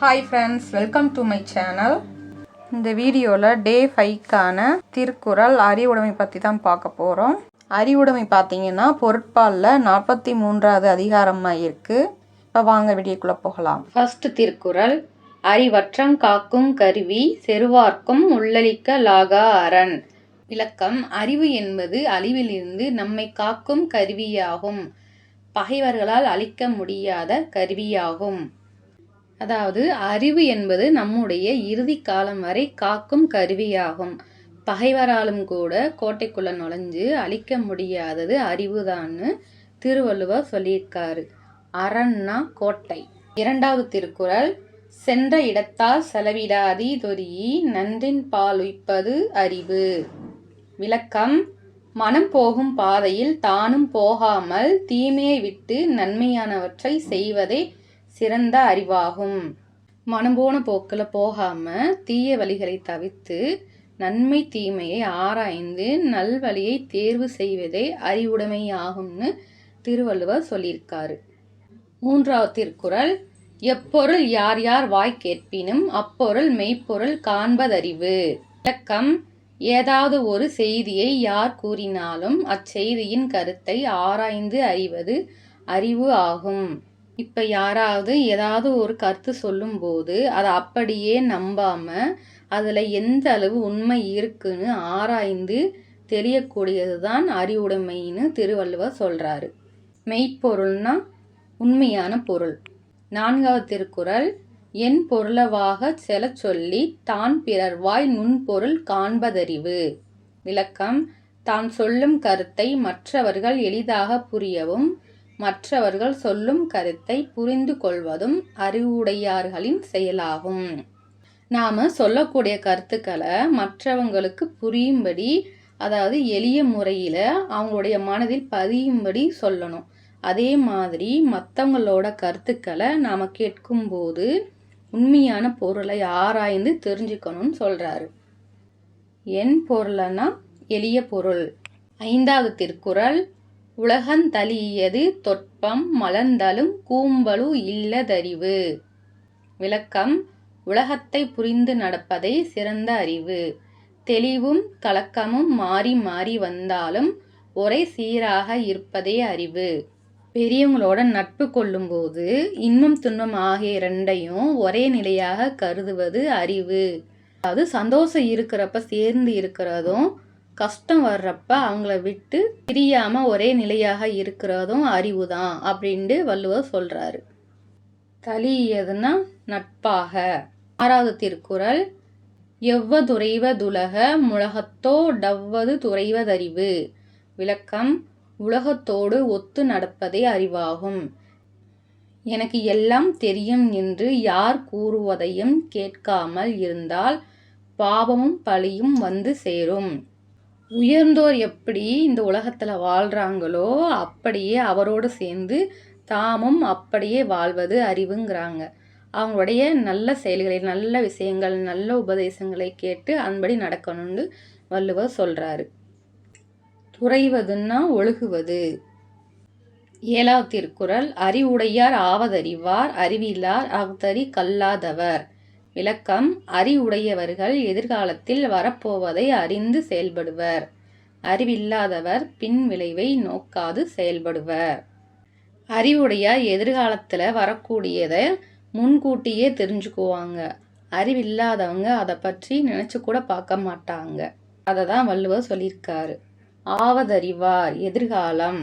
Hi friends welcome to my channel இந்த வீடியோவில் டே ஃபைவ்க்கான திருக்குறள் அறிவுடைமை பற்றி தான் பார்க்க போகிறோம் அறிவுடைமை பார்த்தீங்கன்னா பொருட்பாலில் நாற்பத்தி மூன்றாவது அதிகாரமாக இருக்குது இப்போ வாங்க வீடியோக்குள்ளே போகலாம். ஃபர்ஸ்ட் திருக்குறள் அறிவற்றம் காக்கும் கருவி செருவார்க்கும் உள்ளளிக்க லாகா அரண். விளக்கம் அறிவு என்பது அழிவிலிருந்து நம்மை காக்கும் கருவியாகும். பகைவர்களால் அழிக்க முடியாத கருவியாகும். அதாவது அறிவு என்பது நம்முடைய இறுதி காலம் வரை காக்கும் கருவியாகும். பகைவராலும் கூட கோட்டைக்குள்ள நுழைஞ்சு அழிக்க முடியாதது அறிவுதான்னு திருவள்ளுவர் சொல்லியிருக்காரு. அரண்னா கோட்டை. இரண்டாவது திருக்குறள் சென்ற இடத்தால் செலவிடாதி தொரியி நன்றின் பால் உய்ப்பது அறிவு விளக்கம் மனம் போகும் பாதையில் தானும் போகாமல் தீமையை விட்டு நன்மையானவற்றை செய்வதே சிறந்த அறிவாகும். மனம் போன போக்கில் போகாம தீய வழிகளை தவிர்த்து நன்மை தீமையை ஆராய்ந்து நல்வழியை தேர்வு செய்வதே அறிவுடைமையாகும்னு திருவள்ளுவர் சொல்லியிருக்காரு. மூன்றாவது திருக்குறள் எப்பொருள் யார் யார் வாய் கேட்பினும் அப்பொருள் மெய்ப்பொருள் காண்பதறிவு. விளக்கம் ஏதாவது ஒரு செய்தியை யார் கூறினாலும் அச்செய்தியின் கருத்தை ஆராய்ந்து அறிவது அறிவு ஆகும். இப்போ யாராவது ஏதாவது ஒரு கருத்து சொல்லும்போது அதை அப்படியே நம்பாமல் அதில் எந்த அளவு உண்மை இருக்குன்னு ஆராய்ந்து தெரியக்கூடியது தான் அறிவுடைமைன்னு திருவள்ளுவர் சொல்கிறாரு மெய்ப்பொருள்னா உண்மையான பொருள். நான்காவது திருக்குறள் என் பொருளவாக செலச் சொல்லி தான் பிறர் வாய் நுண்பொருள் காண்பதறிவு விளக்கம் தான் சொல்லும் கருத்தை மற்றவர்கள் எளிதாக புரியவும் மற்றவர்கள் சொல்லும் கருத்தை புரிந்து கொள்வதும் அறிவுடையார்களின் செயலாகும். நாம் சொல்லக்கூடிய கருத்துக்களை மற்றவங்களுக்கு புரியும்படி அதாவது எளிய முறையில் அவங்களுடைய மனதில் பதியும்படி சொல்லணும். அதே மாதிரி மற்றவங்களோட கருத்துக்களை நாம் கேட்கும்போது உண்மையான பொருளை ஆராய்ந்து தெரிஞ்சுக்கணும்னு சொல்கிறாரு என் பொருளைன்னா எளிய பொருள். ஐந்தாவது திருக்குறள் உலகந்தலியது தொட்பம் மலர்ந்தலும் கூம்பலு இல்லதறிவு. விளக்கம் உலகத்தை புரிந்து நடப்பதே சிறந்த அறிவு. தெளிவும் கலக்கமும் மாறி மாறி வந்தாலும் ஒரே சீராக இருப்பதே அறிவு. பெரியவங்களோட நட்பு கொள்ளும்போது இன்பம் துன்பம் ஆகிய இரண்டையும் ஒரே நிலையாக கருதுவது அறிவு. அதாவது சந்தோஷம் இருக்கிறப்ப சேர்ந்து இருக்கிறதும் கஷ்டம் வர்றப்ப அவங்கள விட்டு பிரியாம ஒரே நிலையாக இருக்கிறதும் அறிவு தான் அப்படின்ட்டு வள்ளுவர் சொல்றாரு. தலியதுன்னா நட்பாக. ஆறாவது திருக்குறள் எவ்வதுறைவதுலக முழகத்தோ டவ்வது துறைவதறிவு விளக்கம் உலகத்தோடு ஒத்து நடப்பதே அறிவாகும். எனக்கு எல்லாம் தெரியும் என்று யார் கூறுவதையும் கேட்காமல் இருந்தால் பாவமும் பழியும் வந்து சேரும். உயர்ந்தோர் எப்படி இந்த உலகத்தில் வாழ்கிறாங்களோ அப்படியே அவரோடு சேர்ந்து தாமும் அப்படியே வாழ்வது அறிவுங்கிறாங்க. அவங்களுடைய நல்ல செயல்களை நல்ல விஷயங்கள் நல்ல உபதேசங்களை கேட்டு அன்படி நடக்கணும்னு வள்ளுவர் சொல்கிறாரு துறைவதுன்னா ஒழுகுவது. ஏழாவது திருக்குறள் அறிவுடையார் ஆவதறிவார் அறிவிலார் அவ்தறி கல்லாதவர். விளக்கம் அறிவுடையவர்கள் எதிர்காலத்தில் வரப்போவதை அறிந்து செயல்படுவர். அறிவில்லாதவர் பின் விளைவை நோக்காது செயல்படுவர். அறிவுடையார் எதிர்காலத்தில் வரக்கூடியதை முன்கூட்டியே தெரிஞ்சுக்குவாங்க. அறிவில்லாதவங்க அதை பற்றி நினச்சி கூட பார்க்க மாட்டாங்க. அதை தான் வள்ளுவர் சொல்லியிருக்காரு. ஆவதறிவார் எதிர்காலம்.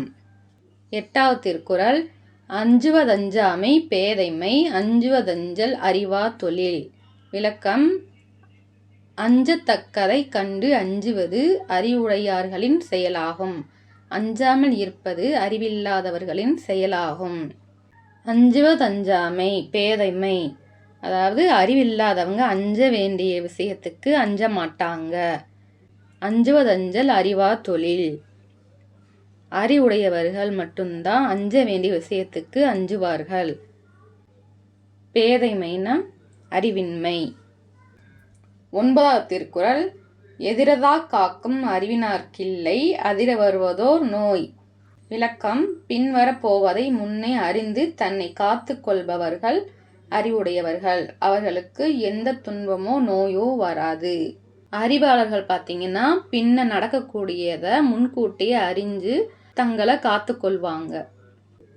எட்டாவது திருக்குறள் அஞ்சுவதஞ்சாமை பேதைமை அஞ்சுவதஞ்சல் அறிவா தொழில். விளக்கம். அஞ்சத்தக்கதை கண்டு அஞ்சுவது அறிவுடையார்களின் செயலாகும். அஞ்சாமல் இருப்பது அறிவில்லாதவர்களின் செயலாகும். அஞ்சுவதஞ்சாமை பேதைமை. அதாவது அறிவில்லாதவங்க அஞ்ச வேண்டிய விஷயத்துக்கு அஞ்ச மாட்டாங்க. அஞ்சுவதஞ்சல் அறிவா தொழில். அறிவுடையவர்கள் மட்டும்தான் அஞ்ச வேண்டிய விஷயத்துக்கு அஞ்சுவார்கள். பேதைமைனா அறிவின்மை. ஒன்பதாவது திருக்குறள் எதிரதா காக்கும் அறிவினார்க்கில்லை அதிர வருவதோர் நோய் விளக்கம் பின்வரப் போவதை முன்னே அறிந்து தன்னை காத்து கொள்பவர்கள் அறிவுடையவர்கள். அவர்களுக்கு எந்த துன்பமோ நோயோ வராது. அறிவாளர்கள் பார்த்தீங்கன்னா பின்ன நடக்கக்கூடியதை முன்கூட்டியே அறிஞ்சு தங்களை காத்துக்கொள்வாங்க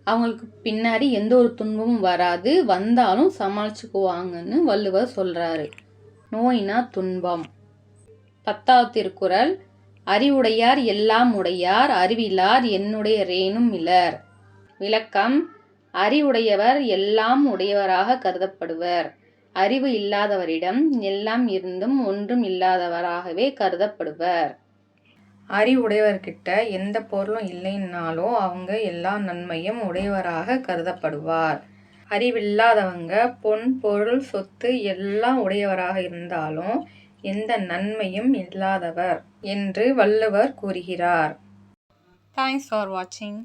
அவங்களுக்கு பின்னாடி எந்த ஒரு துன்பமும் வராது. வந்தாலும் சமாளிச்சுக்குவாங்கன்னு வள்ளுவர் சொல்றாரு. நோய்னா துன்பம். பத்தாவது திருக்குறள் அறிவுடையார் எல்லாம் உடையார் அறிவிலார் என்னுடைய ரேனும் இலர். விளக்கம் அறிவுடையவர் எல்லாம் உடையவராக கருதப்படுவர். அறிவு இல்லாதவரிடம் எல்லாம் இருந்தும் ஒன்றும் இல்லாதவராகவே கருதப்படுவர். அறிவுடையவர்கிட்ட எந்த பொருளும் இல்லைன்னாலும் அவங்க எல்லா நன்மையும் உடையவராக கருதப்படுவார். அறிவில்லாதவங்க பொன் பொருள் சொத்து எல்லாம் உடையவராக இருந்தாலும் எந்த நன்மையும் இல்லாதவர் என்று வள்ளுவர் கூறுகிறார். தேங்க்ஸ் ஃபார் வாட்சிங்